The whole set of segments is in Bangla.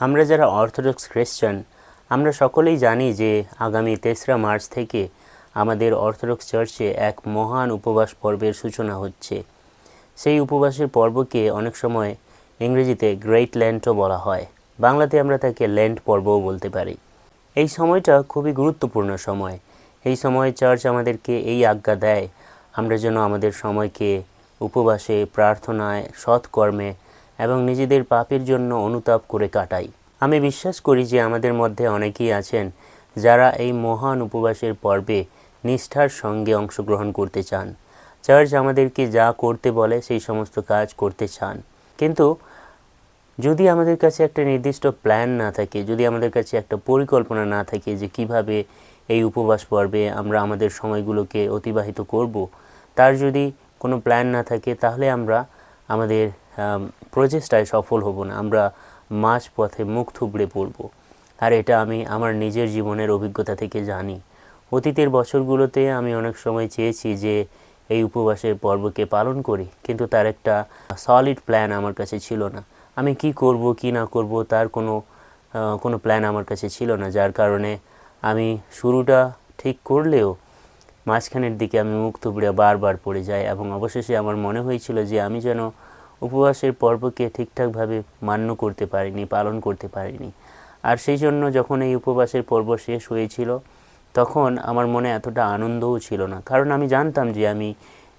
আমরা যারা অর্থোডক্স খ্রিস্টান আমরা সকলেই জানি যে আগামী তেসরা মার্চ থেকে আমাদের অর্থোডক্স চার্চে এক মহান উপবাস পর্বের সূচনা হচ্ছে। সেই উপবাসের পর্বকে অনেক সময় ইংরেজিতে গ্রেট ল্যান্ডও বলা হয়। বাংলাতে আমরা তাকে ল্যান্ড পর্বও বলতে পারি। এই সময়টা খুবই গুরুত্বপূর্ণ সময়। এই সময় চার্চ আমাদেরকে এই আজ্ঞা দেয়, আমরা যেন আমাদের সময়কে উপবাসে, প্রার্থনায়, সৎকর্মে এবং নিজেদের পাপের জন্য অনুতাপ করে কাটাই। আমি বিশ্বাস করি যে আমাদের মধ্যে অনেকেই আছেন যারা এই মহান উপবাসের পর্বে নিষ্ঠার সঙ্গে অংশগ্রহণ করতে চান। চার্চ আমাদেরকে যা করতে বলে সেই সমস্ত কাজ করতে চান। কিন্তু যদি আমাদের কাছে একটা নির্দিষ্ট প্ল্যান না থাকে যদি আমাদের কাছে একটা পরিকল্পনা না থাকে যে কীভাবে এই উপবাস পর্বে আমরা আমাদের সময়গুলোকে অতিবাহিত করব তার যদি কোনো প্ল্যান না থাকে তাহলে আমরা আমাদের আম, প্রচেষ্টায় সফল হব না। আমরা মাঝ পথে মুখ থুবড়ে পড়ব। আর এটা আমি আমার নিজের জীবনের অভিজ্ঞতা থেকে জানি। অতীতের বছরগুলোতে আমি অনেক সময় চেয়েছি যে এই উপবাসের পর্বকে পালন করি, কিন্তু তার একটা সলিড প্ল্যান আমার কাছে ছিল না। আমি কি করব, কি না করব, তার কোনো কোনো প্ল্যান আমার কাছে ছিল না। যার কারণে আমি শুরুটা ঠিক করলেও মাঝখানের দিকে আমি মুখ থুবড়ে বারবার পড়ে যাই এবং অবশেষে আমার মনে হয়েছিল যে আমি যেন উপবাসের পর্বকে ঠিকঠাকভাবে মান্য করতে পারিনি, পালন করতে পারিনি আর সেই জন্য যখন এই উপবাসের পর্ব শেষ হয়েছিল, তখন আমার মনে এতটা আনন্দও ছিল না কারণ আমি জানতাম যে আমি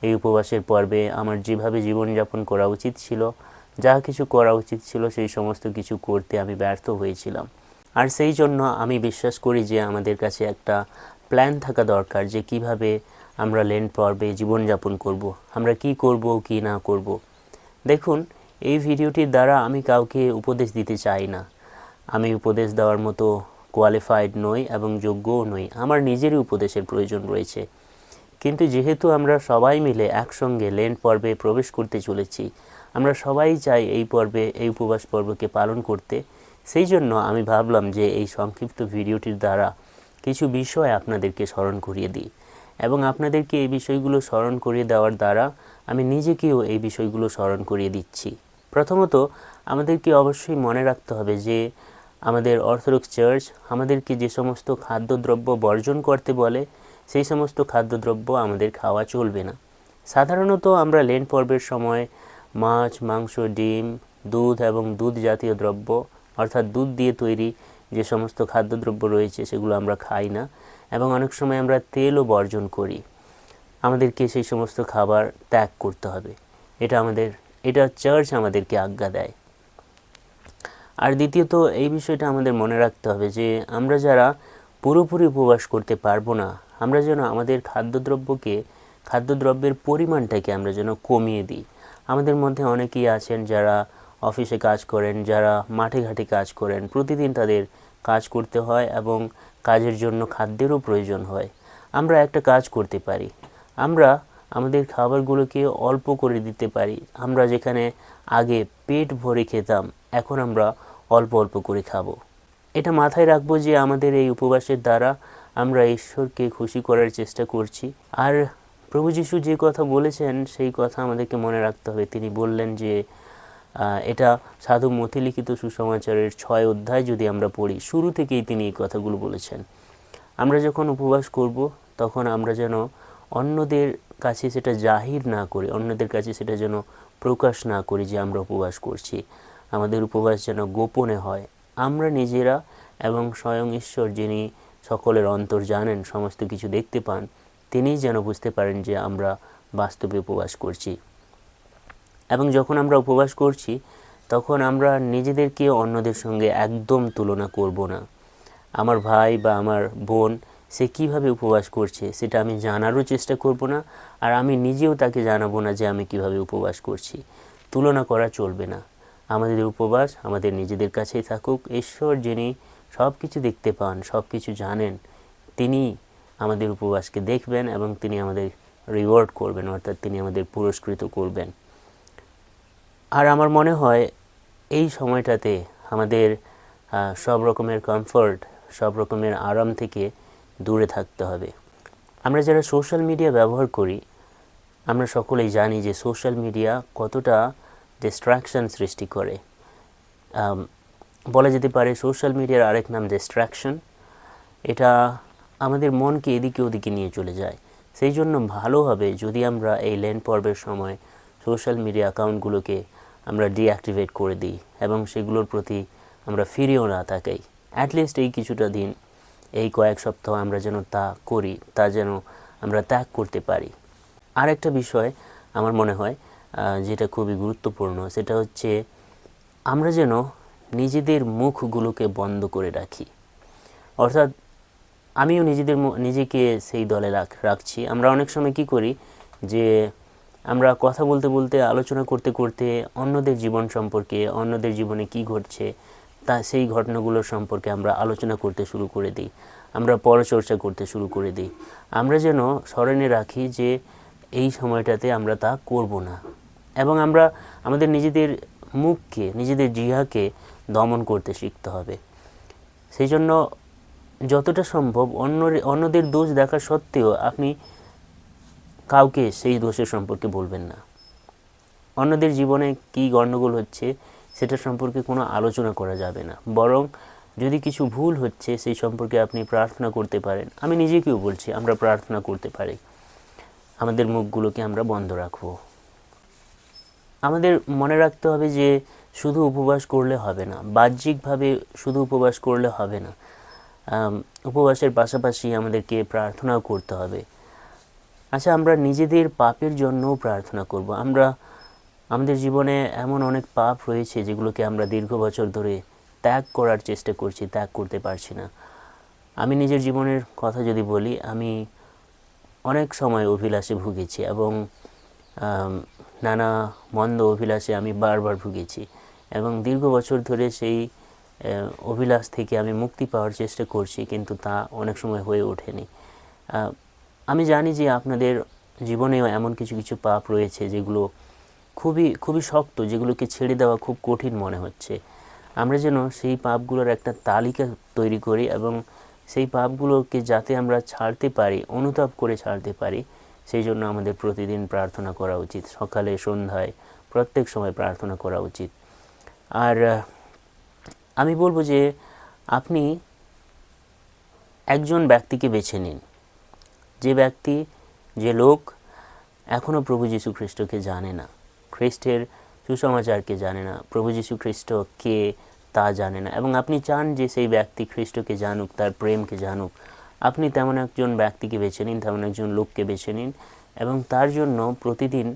এই উপবাসের পর্বে আমার যেভাবে জীবনযাপন করা উচিত ছিল, যা কিছু করা উচিত ছিল, সেই সমস্ত কিছু করতে আমি ব্যর্থ হয়েছিলাম আর সেই জন্য আমি বিশ্বাস করি যে আমাদের কাছে একটা প্ল্যান থাকা দরকার যে কীভাবে আমরা লেন্ট পর্বে জীবনযাপন করব। আমরা কি করব, কি না করব। দেখুন, এই ভিডিওটির দ্বারা আমি কাউকে উপদেশ দিতে চাই না। আমি উপদেশ দেওয়ার মতো কোয়ালিফাইড নই এবং যোগ্যও নই। আমার নিজেরই উপদেশের প্রয়োজন রয়েছে। কিন্তু যেহেতু আমরা সবাই মিলে একসঙ্গে লেন্ট পর্বে প্রবেশ করতে চলেছি, আমরা সবাই চাই এই পর্বে, এই উপবাস পর্বকে পালন করতে। সেই জন্য আমি ভাবলাম যে এই সংক্ষিপ্ত ভিডিওটির দ্বারা কিছু বিষয় আপনাদেরকে স্মরণ করিয়ে দিই। এবং আপনাদেরকে এই বিষয়গুলো স্মরণ করিয়ে দেওয়ার দ্বারা আমি নিজেকেও এই বিষয়গুলো স্মরণ করিয়ে দিচ্ছি। প্রথমত, আমাদেরকে অবশ্যই মনে রাখতে হবে যে, আমাদের অর্থোডক্স চার্চ আমাদেরকে যে সমস্ত খাদ্যদ্রব্য বর্জন করতে বলে, সেই সমস্ত খাদ্যদ্রব্য আমাদের খাওয়া চলবে না। সাধারণত আমরা লেন পর্বের সময় মাছ, মাংস, ডিম, দুধ এবং দুধ জাতীয় দ্রব্য, অর্থাৎ দুধ দিয়ে তৈরি যে সমস্ত খাদ্যদ্রব্য রয়েছে, সেগুলো আমরা খাই না এবং অনেক সময় আমরা তেলও বর্জন করি। আমাদেরকে সেই সমস্ত খাবার ত্যাগ করতে হবে। এটা আমাদের, এটা চার্চ আমাদেরকে আজ্ঞা দেয়। আর দ্বিতীয়ত, এই বিষয়টা আমাদের মনে রাখতে হবে যে, আমরা যারা পুরোপুরি উপবাস করতে পারব না, আমরা যেন আমাদের খাদ্যদ্রব্যকে, খাদ্যদ্রব্যের পরিমাণটাকে আমরা যেন কমিয়ে দিই। আমাদের মধ্যে অনেকেই আছেন যারা অফিসে কাজ করেন, যারা মাঠে ঘাটে কাজ করেন, প্রতিদিন তাদের কাজ করতে হয় এবং কাজের জন্য খাদ্যেরও প্রয়োজন হয়। আমরা একটা কাজ করতে পারি। আমরা আমাদের খাবারগুলোকে অল্প করে দিতে পারি। আমরা যেখানে আগে পেট ভরে খেতাম, এখন আমরা অল্প অল্প করে খাব। এটা মাথায় রাখব যে আমাদের এই উপবাসের দ্বারা আমরা ঈশ্বরকে খুশি করার চেষ্টা করছি। আর প্রভু যিশু যে কথা বলেছেন, সেই কথা আমাদেরকে মনে রাখতে হবে। তিনি বললেন যে এটা সাধু মতি লিখিত সুসমাচারের ছয় অধ্যায় যদি আমরা পড়ি, শুরু থেকেই তিনি এই কথাগুলো বলেছেন। আমরা যখন উপবাস করব, তখন আমরা যেন অন্যদের কাছে সেটা জাহির না করি, অন্যদের কাছে সেটা যেন প্রকাশ না করি যে আমরা উপবাস করছি। আমাদের উপবাস যেন গোপনে হয়। আমরা নিজেরা এবং স্বয়ং ঈশ্বর যিনি সকলের অন্তর জানেন, সমস্ত কিছু দেখতে পান তিনিই যেন বুঝতে পারেন যে আমরা বাস্তবে উপবাস করছি। এবং যখন আমরা উপবাস করছি, তখন আমরা নিজেদেরকে অন্যদের সঙ্গে একদম তুলনা করব না। আমার ভাই বা আমার বোন সে কীভাবে উপবাস করছে, সেটা আমি জানারও চেষ্টা করব না, আর আমি নিজেও তাকে জানাব না যে আমি কীভাবে উপবাস করছি। তুলনা করা চলবে না। আমাদের উপবাস আমাদের নিজেদের কাছেই থাকুক, ঈশ্বর যিনি সব কিছু দেখতে পান সব কিছু জানেন, তিনি আমাদের উপবাসকে দেখবেন এবং তিনি আমাদের রিওয়ার্ড করবেন, অর্থাৎ তিনি আমাদের পুরস্কৃত করবেন। আর আমার মনে হয় এই সময়টাতে আমাদের সব রকমের কমফর্ট সব রকমের আরাম থেকে দূরে থাকতে হবে। আমরা যারা সোশ্যাল মিডিয়া ব্যবহার করি, আমরা সকলেই জানি যে সোশ্যাল মিডিয়া কতটা ডিস্ট্রাকশন সৃষ্টি করে। বলা যেতে পারে সোশ্যাল মিডিয়ার আরেক নাম ডিস্ট্র্যাকশন এটা আমাদের মনকে এদিকে ওদিকে নিয়ে চলে যায়। সেই জন্য ভালো হবে যদি আমরা এই লেন পর্বের সময় সোশ্যাল মিডিয়া অ্যাকাউন্টগুলোকে আমরা ডিঅ্যাক্টিভেট করে দিই এবং সেগুলোর প্রতি আমরা ফিরেও না তাকাই। অ্যাটলিস্ট এই কিছুটা দিন এই কয়েক সপ্তাহ আমরা যেন তা করি, তা যেন আমরা ত্যাগ করতে পারি। আরেকটা বিষয় আমার মনে হয় যেটা খুবই গুরুত্বপূর্ণ, সেটা হচ্ছে আমরা যেন নিজেদের মুখগুলোকে বন্ধ করে রাখি। অর্থাৎ আমিও নিজেদের নিজেকে সেই দলে রাখ, রাখছি। আমরা অনেক সময় কি করি যে আমরা কথা বলতে বলতে, আলোচনা করতে করতে অন্যদের জীবন সম্পর্কে, অন্যদের জীবনে কি ঘটছে তা সেই ঘটনাগুলোর সম্পর্কে আমরা আলোচনা করতে শুরু করে দিই। আমরা পরচর্চা করতে শুরু করে দিই। আমরা যেন স্মরণে রাখি যে এই সময়টাতে আমরা তা করব না এবং আমরা আমাদের নিজেদের মুখকে, নিজেদের জিহাকে দমন করতে শিখতে হবে। সেই জন্য যতটা সম্ভব অন্য অন্যদের দোষ দেখা সত্ত্বেও আপনি কাউকে সেই দোষের সম্পর্কে বলবেন না। অন্যদের জীবনে কী গণ্ডগোল হচ্ছে সেটা সম্পর্কে কোনো আলোচনা করা যাবে না। বরং যদি কিছু ভুল হচ্ছে, সেই সম্পর্কে আপনি প্রার্থনা করতে পারেন। আমি নিজেকেও বলছি, আমরা প্রার্থনা করতে পারি। আমাদের মুখগুলোকে আমরা বন্ধ রাখব। আমাদের মনে রাখতে হবে যে, শুধু উপবাস করলে হবে না, বাহ্যিকভাবে শুধু উপবাস করলে হবে না। উপবাসের পাশাপাশি আমাদেরকে প্রার্থনাও করতে হবে। আচ্ছা আমরা নিজেদের পাপের জন্যও প্রার্থনা করব। আমরা আমাদের জীবনে এমন অনেক পাপ রয়েছে যেগুলোকে আমরা দীর্ঘ বছর ধরে ত্যাগ করার চেষ্টা করছি, ত্যাগ করতে পারছি না। আমি নিজের জীবনের কথা যদি বলি, আমি অনেক সময় অভিলাষে ভুগেছি এবং নানা মন্দ অভিলাষে আমি বারবার ভুগেছি এবং দীর্ঘ বছর ধরে সেই অভিলাষ থেকে আমি মুক্তি পাওয়ার চেষ্টা করছি কিন্তু তা অনেক সময় হয়ে ওঠেনি। আমি জানি যে আপনাদের জীবনেও এমন কিছু কিছু পাপ রয়েছে যেগুলো খুবই খুবই শক্ত, যেগুলোকে ছেড়ে দেওয়া খুব কঠিন মনে হচ্ছে। আমরা যেন সেই পাপগুলোর একটা তালিকা তৈরি করি এবং সেই পাপগুলোকে যাতে আমরা ছাড়তে পারি, অনুতাপ করে ছাড়তে পারি, সেই জন্য আমাদের প্রতিদিন প্রার্থনা করা উচিত। সকালে, সন্ধ্যায়, প্রত্যেক সময় প্রার্থনা করা উচিত। আর আমি বলব যে আপনি একজন ব্যক্তিকে বেছে নিন। যে ব্যক্তি, যে লোক এখনও প্রভু যীশু খ্রিস্টকে জানে না। খ্রিস্টের সুসমাচারকে জানে না, প্রভু যীশু খ্রিস্ট কে তা জানে না। এবং আপনি চান যে সেই ব্যক্তি খ্রিস্টকে জানুক, তার প্রেমকে জানুক। আপনি তেমন একজন ব্যক্তিকে বেছে নিন, তেমন একজন লোককে বেছে নিন এবং তার জন্য প্রতিদিন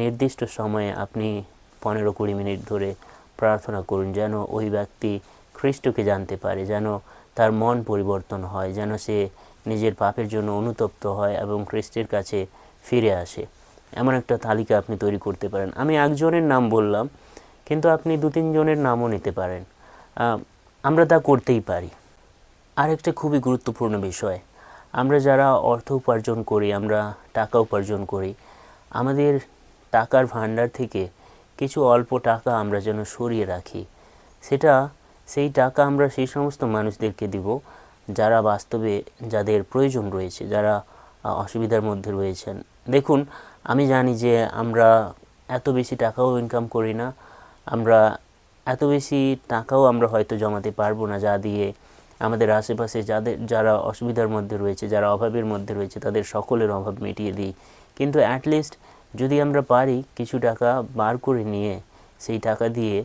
নির্দিষ্ট সময়ে আপনি পনেরো কুড়ি মিনিট ধরে প্রার্থনা করুন যেন ওই ব্যক্তি খ্রিস্টকে জানতে পারে, যেন তার মন পরিবর্তন হয়, যেন সে নিজের পাপের জন্য অনুতপ্ত হয় এবং খ্রিস্টের কাছে ফিরে আসে। এমন একটা তালিকা আপনি তৈরি করতে পারেন। আমি একজনের নাম বললাম, কিন্তু আপনি দু তিনজনের নামও নিতে পারেন। আমরা তা করতেই পারি। আরেকটা খুবই গুরুত্বপূর্ণ বিষয়, আমরা যারা অর্থ উপার্জন করি, আমরা টাকা উপার্জন করি, আমাদের টাকার ভাণ্ডার থেকে কিছু অল্প টাকা আমরা যেন সরিয়ে রাখি, সেটা সেই টাকা আমরা সেই সমস্ত মানুষদেরকে দিব, যারা বাস্তবে যাদের প্রয়োজন রয়েছে, যারা অসুবিধার মধ্যে রয়েছেন। দেখুন আমি জানি যে আমরা এত বেশি টাকাও ইনকাম করি না, আমরা এত বেশি টাকাও আমরা হয়তো জমাতে পারব না যা দিয়ে আমাদের আশেপাশে যাদের, যারা অসুবিধার মধ্যে রয়েছে, যারা অভাবের মধ্যে রয়েছে, তাদের সকলের অভাব মিটিয়ে দিই। কিন্তু অ্যাটলিস্ট যদি আমরা পারি কিছু টাকা বার করে নিয়ে সেই টাকা দিয়ে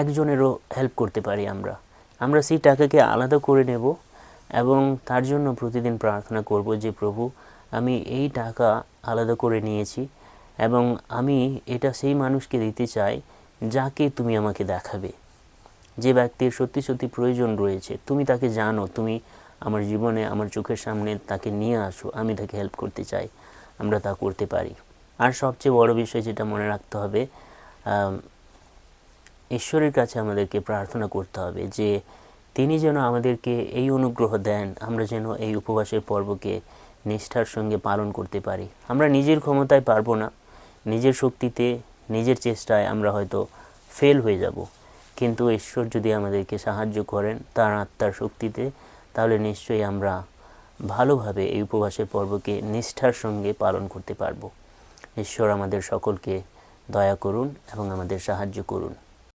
একজনেরও হেল্প করতে পারি আমরা আমরা সেই টাকাকে আলাদা করে নেব এবং তার জন্য প্রতিদিন প্রার্থনা করব যে, প্রভু, আমি এই টাকা আলাদা করে নিয়েছি এবং আমি এটা সেই মানুষকে দিতে চাই, যাকে তুমি আমাকে দেখাবে। যে ব্যক্তির সত্যি সত্যি প্রয়োজন রয়েছে, তুমি তাকে জানো, তুমি আমার জীবনে, আমার চোখের সামনে তাকে নিয়ে আসো, আমি তাকে হেল্প করতে চাই, আমরা তা করতে পারি। আর সবচেয়ে বড় বিষয় যেটা মনে রাখতে হবে ঈশ্বরের কাছে আমাদেরকে প্রার্থনা করতে হবে যে তিনি যেন আমাদেরকে এই অনুগ্রহ দেন, আমরা যেন এই উপবাসের পর্বকে নিষ্ঠার সঙ্গে পালন করতে পারি। আমরা নিজের ক্ষমতায় পারব না। নিজের শক্তিতে, নিজের চেষ্টায় আমরা হয়তো ফেল হয়ে যাব। কিন্তু ঈশ্বর যদি আমাদেরকে সাহায্য করেন তার আত্মার শক্তিতে, তাহলে নিশ্চয়ই আমরা ভালোভাবে এই উপবাসের পর্বকে নিষ্ঠার সঙ্গে পালন করতে পারব। ঈশ্বর আমাদের সকলকে দয়া করুন এবং আমাদের সাহায্য করুন।